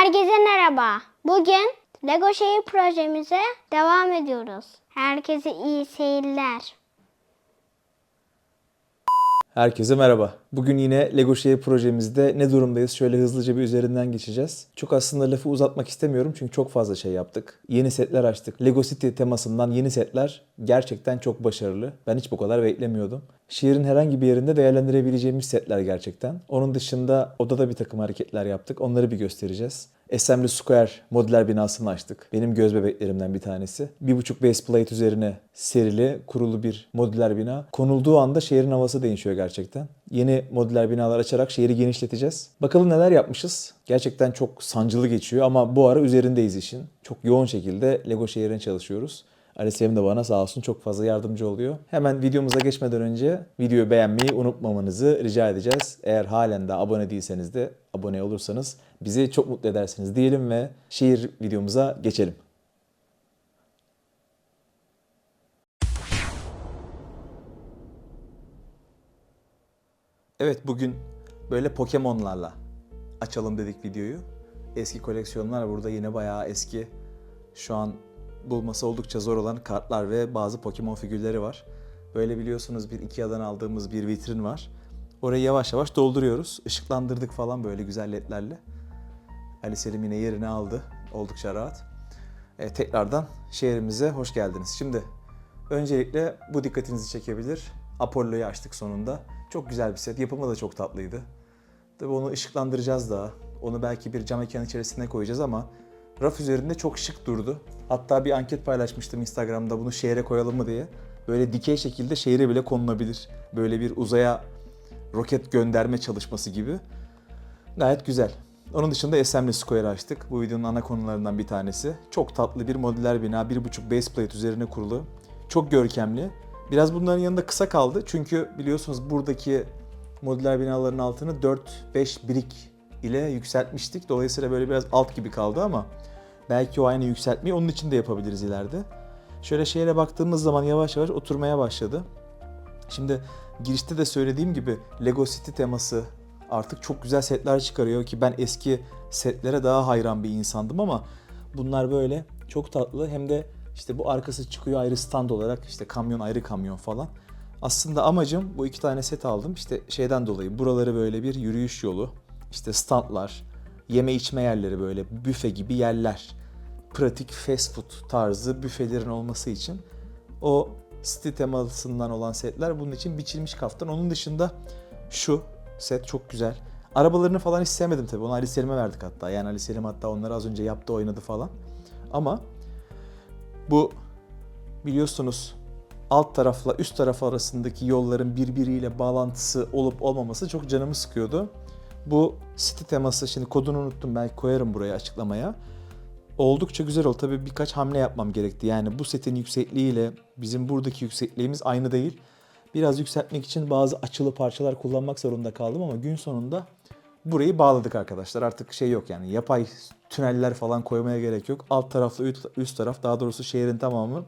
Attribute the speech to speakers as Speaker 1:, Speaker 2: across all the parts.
Speaker 1: Herkese merhaba. Bugün Lego şehir projemize devam ediyoruz. Herkese iyi seyirler.
Speaker 2: Herkese merhaba. Bugün yine Lego şehir projemizde ne durumdayız? Şöyle hızlıca bir üzerinden geçeceğiz. Çok aslında lafı uzatmak istemiyorum çünkü çok fazla şey yaptık. Yeni setler açtık. Lego City temasından yeni setler gerçekten çok başarılı. Ben hiç bu kadar beklemiyordum. Şehrin herhangi bir yerinde değerlendirebileceğimiz setler gerçekten. Onun dışında odada bir takım hareketler yaptık. Onları bir göstereceğiz. Assembly Square modüler binasını açtık. Benim göz bebeklerimden bir tanesi. Bir buçuk base plate üzerine serili, kurulu bir modüler bina. Konulduğu anda şehrin havası değişiyor gerçekten. Yeni modüler binalar açarak şehri genişleteceğiz. Bakalım neler yapmışız. Gerçekten çok sancılı geçiyor ama bu ara üzerindeyiz işin. Çok yoğun şekilde Lego şehrine çalışıyoruz. Ali Sevim de bana sağ olsun çok fazla yardımcı oluyor. Hemen videomuza geçmeden önce videoyu beğenmeyi unutmamanızı rica edeceğiz. Eğer halen de abone değilseniz de abone olursanız bizi çok mutlu edersiniz diyelim ve şehir videomuza geçelim. Evet bugün böyle Pokemon'larla açalım dedik videoyu. Eski koleksiyonlar burada yine bayağı eski. Şu an bulması oldukça zor olan kartlar ve bazı Pokemon figürleri var. Böyle biliyorsunuz bir Ikea'dan aldığımız bir vitrin var. Orayı yavaş yavaş dolduruyoruz. Işıklandırdık falan böyle güzel ledlerle. Ali Selim yine yerini aldı. Oldukça rahat. E, tekrardan şehrimize hoş geldiniz. Şimdi öncelikle bu dikkatinizi çekebilir. Apollo'yu açtık sonunda. Çok güzel bir set. Yapımı da çok tatlıydı. Tabii onu ışıklandıracağız daha. Onu belki bir cam mekan içerisine koyacağız ama raf üzerinde çok şık durdu. Hatta bir anket paylaşmıştım Instagram'da bunu şehre koyalım mı diye. Böyle dikey şekilde şehre bile konulabilir. Böyle bir uzaya roket gönderme çalışması gibi. Gayet güzel. Onun dışında Assembly Square açtık. Bu videonun ana konularından bir tanesi. Çok tatlı bir modüler bina, 1.5 base plate üzerine kurulu. Çok görkemli. Biraz bunların yanında kısa kaldı. Çünkü biliyorsunuz buradaki modüler binaların altını 4-5 birik ile yükseltmiştik. Dolayısıyla böyle biraz alt gibi kaldı ama belki o aynı yükseltmeyi onun için de yapabiliriz ileride. Şöyle şehre baktığımız zaman yavaş yavaş oturmaya başladı. Şimdi girişte de söylediğim gibi Lego City teması artık çok güzel setler çıkarıyor ki ben eski setlere daha hayran bir insandım ama bunlar böyle çok tatlı hem de işte bu arkası çıkıyor ayrı stand olarak işte kamyon ayrı kamyon falan. Aslında amacım bu iki tane set aldım işte şeyden dolayı buraları böyle bir yürüyüş yolu işte standlar yeme içme yerleri böyle büfe gibi yerler pratik fast food tarzı büfelerin olması için o city temasından olan setler bunun için biçilmiş kaftan. Onun dışında şu set çok güzel. Arabalarını falan hiç sevmedim tabii. Onu Ali Selim'e verdik hatta. Yani Ali Selim hatta onları az önce yaptı oynadı falan. Ama bu biliyorsunuz alt tarafla üst taraf arasındaki yolların birbiriyle bağlantısı olup olmaması çok canımı sıkıyordu. Bu city teması şimdi kodunu unuttum belki koyarım buraya açıklamaya. Oldukça güzel oldu. Tabii birkaç hamle yapmam gerekti. Yani bu setin yüksekliğiyle bizim buradaki yüksekliğimiz aynı değil. Biraz yükseltmek için bazı açılı parçalar kullanmak zorunda kaldım ama gün sonunda burayı bağladık arkadaşlar. Artık şey yok yani yapay tüneller falan koymaya gerek yok. Alt tarafla üst, taraf daha doğrusu şehrin tamamı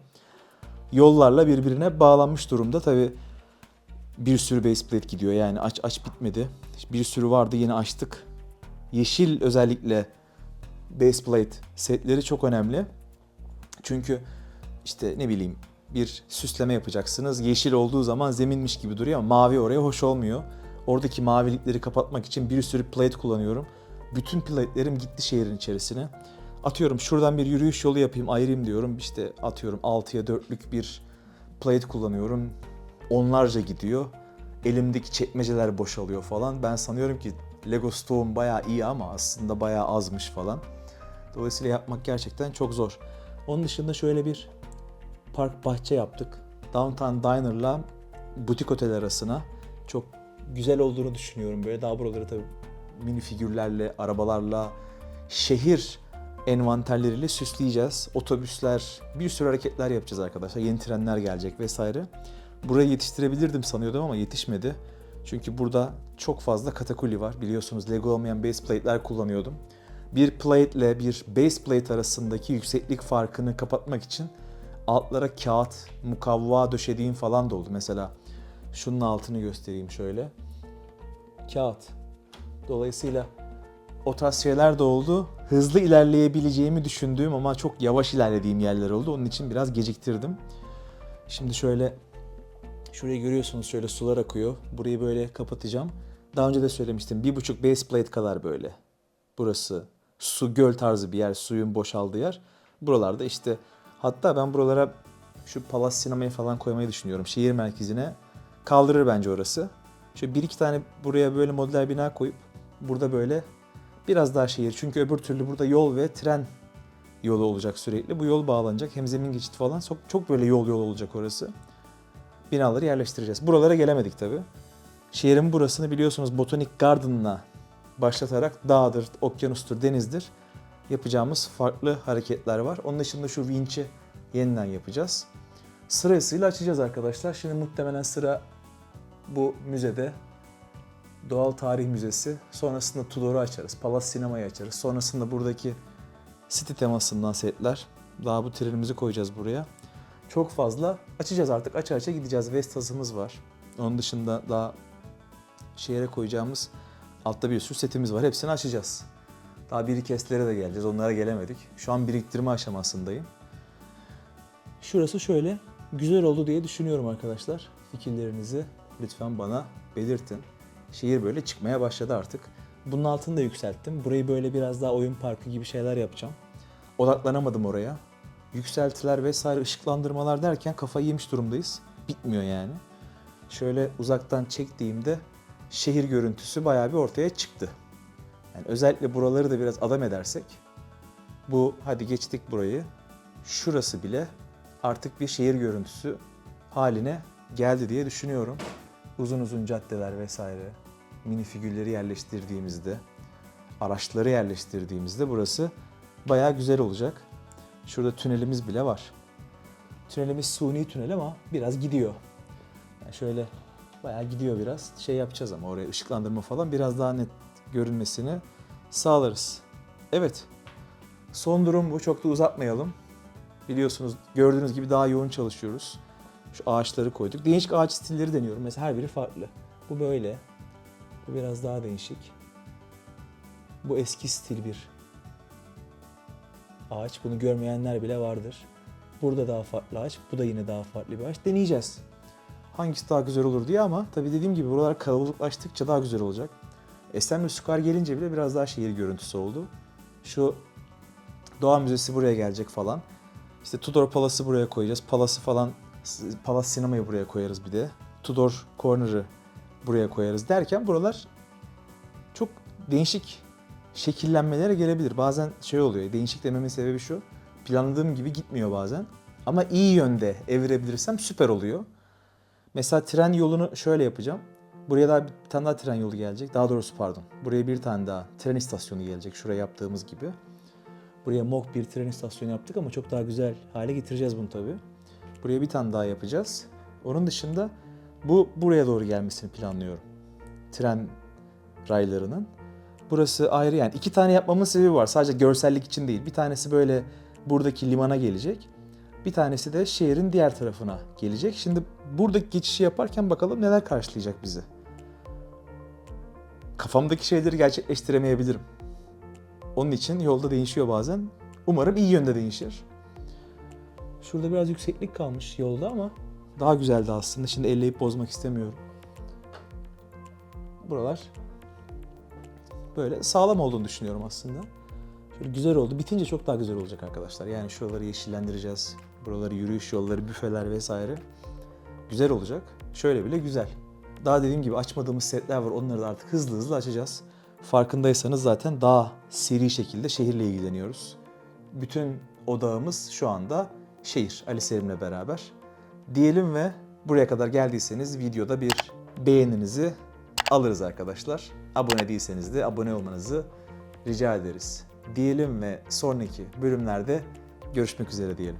Speaker 2: yollarla birbirine bağlanmış durumda. Tabii bir sürü base plate gidiyor yani aç aç bitmedi. Bir sürü vardı yine açtık. Yeşil özellikle base plate setleri çok önemli. Çünkü işte ne bileyim bir süsleme yapacaksınız. Yeşil olduğu zaman zeminmiş gibi duruyor ama mavi oraya hoş olmuyor. Oradaki mavilikleri kapatmak için bir sürü plate kullanıyorum. Bütün plate'lerim gitti şehrin içerisine. Atıyorum şuradan bir yürüyüş yolu yapayım ayırayım diyorum. İşte atıyorum 6'ya 4'lük bir plate kullanıyorum. Onlarca gidiyor. Elimdeki çekmeceler boşalıyor falan. Ben sanıyorum ki Lego Stoğum bayağı iyi ama aslında bayağı azmış falan. Dolayısıyla yapmak gerçekten çok zor. Onun dışında şöyle bir park bahçe yaptık. Downtown Diner'la butik otel arasına. Çok güzel olduğunu düşünüyorum. Böyle daha buraları tabii mini figürlerle, arabalarla, şehir envanterleriyle süsleyeceğiz. Otobüsler, bir sürü hareketler yapacağız arkadaşlar. Yeni trenler gelecek vesaire. Burayı yetiştirebilirdim sanıyordum ama yetişmedi. Çünkü burada çok fazla katakuli var. Biliyorsunuz Lego olmayan base plate'ler kullanıyordum. Bir plate ile bir base plate arasındaki yükseklik farkını kapatmak için altlara kağıt, mukavva döşediğim falan da oldu. Mesela şunun altını göstereyim şöyle. Kağıt. Dolayısıyla o tarz şeyler de oldu. hızlı ilerleyebileceğimi düşündüğüm ama çok yavaş ilerlediğim yerler oldu. Onun için biraz geciktirdim. Şimdi şöyle şurayı görüyorsunuz şöyle sular akıyor. Burayı böyle kapatacağım. Daha önce de söylemiştim. Bir buçuk base plate kadar böyle. Burası su göl tarzı bir yer. Suyun boşaldığı yer. Buralarda işte hatta ben buralara şu Palas sinemayı falan koymayı düşünüyorum. Şehir merkezine kaldırır bence orası. Şöyle bir iki tane buraya böyle modüler bina koyup burada böyle biraz daha şehir. Çünkü öbür türlü burada yol ve tren yolu olacak sürekli. Bu yol bağlanacak. Hem zemin geçit falan. Çok, çok böyle yol yol olacak orası. Binaları yerleştireceğiz. Buralara gelemedik tabii. Şehrin burasını biliyorsunuz Botanic Garden'la başlatarak dağdır, okyanustur, denizdir yapacağımız farklı hareketler var. Onun dışında şu vinç'i yeniden yapacağız. Sırasıyla açacağız arkadaşlar. Şimdi muhtemelen sıra bu müzede Doğal Tarih Müzesi. Sonrasında Tudor'u açarız. Palas Sinema'yı açarız. Sonrasında buradaki City temasından setler. Daha bu trenimizi koyacağız buraya. Çok fazla açacağız artık. Aç aça gideceğiz. Vestas'ımız var. Onun dışında daha şehre koyacağımız altta bir sürü setimiz var. Hepsini açacağız. Daha bir kestlere de geleceğiz. Onlara gelemedik. Şu an biriktirme aşamasındayım. Şurası şöyle güzel oldu diye düşünüyorum arkadaşlar. Fikirlerinizi lütfen bana belirtin. Şehir böyle çıkmaya başladı artık. Bunun altını da yükselttim. Burayı böyle biraz daha oyun parkı gibi şeyler yapacağım. Odaklanamadım oraya. Yükseltiler vesaire ışıklandırmalar derken kafayı yemiş durumdayız. Bitmiyor yani. Şöyle uzaktan çektiğimde şehir görüntüsü bayağı bir ortaya çıktı. Yani özellikle buraları da biraz adam edersek bu hadi geçtik burayı. Şurası bile artık bir şehir görüntüsü haline geldi diye düşünüyorum. Uzun uzun caddeler vesaire, mini figürleri yerleştirdiğimizde, araçları yerleştirdiğimizde burası bayağı güzel olacak. Şurada tünelimiz bile var. Tünelimiz suni tünel ama biraz gidiyor. Yani şöyle bayağı gidiyor biraz. Şey yapacağız ama oraya ışıklandırma falan biraz daha net görünmesini sağlarız. Evet. Son durum bu. Çok da uzatmayalım. Biliyorsunuz gördüğünüz gibi daha yoğun çalışıyoruz. Şu ağaçları koyduk. Değişik ağaç stilleri deniyorum. Mesela her biri farklı. Bu böyle. Bu biraz daha değişik. Bu eski stil bir ağaç. Bunu görmeyenler bile vardır. Burada daha farklı ağaç. Bu da yine daha farklı bir ağaç. Deneyeceğiz. Hangisi daha güzel olur diye ama tabii dediğim gibi buralar kalabalıklaştıkça daha güzel olacak. Esenler Sukar gelince bile biraz daha şehir görüntüsü oldu. Şu Doğa Müzesi buraya gelecek falan. İşte Tudor Palas'ı buraya koyacağız. Palas'ı falan, Palas Sinema'yı buraya koyarız bir de. Tudor Corner'ı buraya koyarız derken buralar çok değişik şekillenmelere gelebilir. Bazen şey oluyor, değişik dememin sebebi şu. Planladığım gibi gitmiyor bazen. Ama iyi yönde evirebilirsem süper oluyor. Mesela tren yolunu şöyle yapacağım. Buraya daha bir tane daha tren yolu gelecek. Daha doğrusu pardon. Buraya bir tane daha tren istasyonu gelecek. Şuraya yaptığımız gibi. Buraya mok bir tren istasyonu yaptık ama çok daha güzel hale getireceğiz bunu tabii. Buraya bir tane daha yapacağız. Onun dışında bu buraya doğru gelmesini planlıyorum. Tren raylarının. Burası ayrı yani iki tane yapmamın sebebi var. Sadece görsellik için değil. Bir tanesi böyle buradaki limana gelecek. Bir tanesi de şehrin diğer tarafına gelecek. Şimdi buradaki geçişi yaparken bakalım neler karşılayacak bizi. Kafamdaki şeyleri gerçekleştiremeyebilirim. Onun için yolda değişiyor bazen. Umarım iyi yönde değişir. Şurada biraz yükseklik kalmış yolda ama daha güzeldi aslında. Şimdi elleyip bozmak istemiyorum. Buralar böyle sağlam olduğunu düşünüyorum aslında. Şöyle güzel oldu. Bitince çok daha güzel olacak arkadaşlar. Yani şuraları yeşillendireceğiz. Buraları yürüyüş yolları, büfeler vesaire. Güzel olacak. Şöyle bile güzel. Daha dediğim gibi açmadığımız setler var. Onları da artık hızlı hızlı açacağız. Farkındaysanız zaten daha seri şekilde şehirle ilgileniyoruz. Bütün odağımız şu anda şehir Ali Selim'le beraber. Diyelim ve buraya kadar geldiyseniz videoda bir beğeninizi alırız arkadaşlar. Abone değilseniz de abone olmanızı rica ederiz. Diyelim ve sonraki bölümlerde görüşmek üzere diyelim.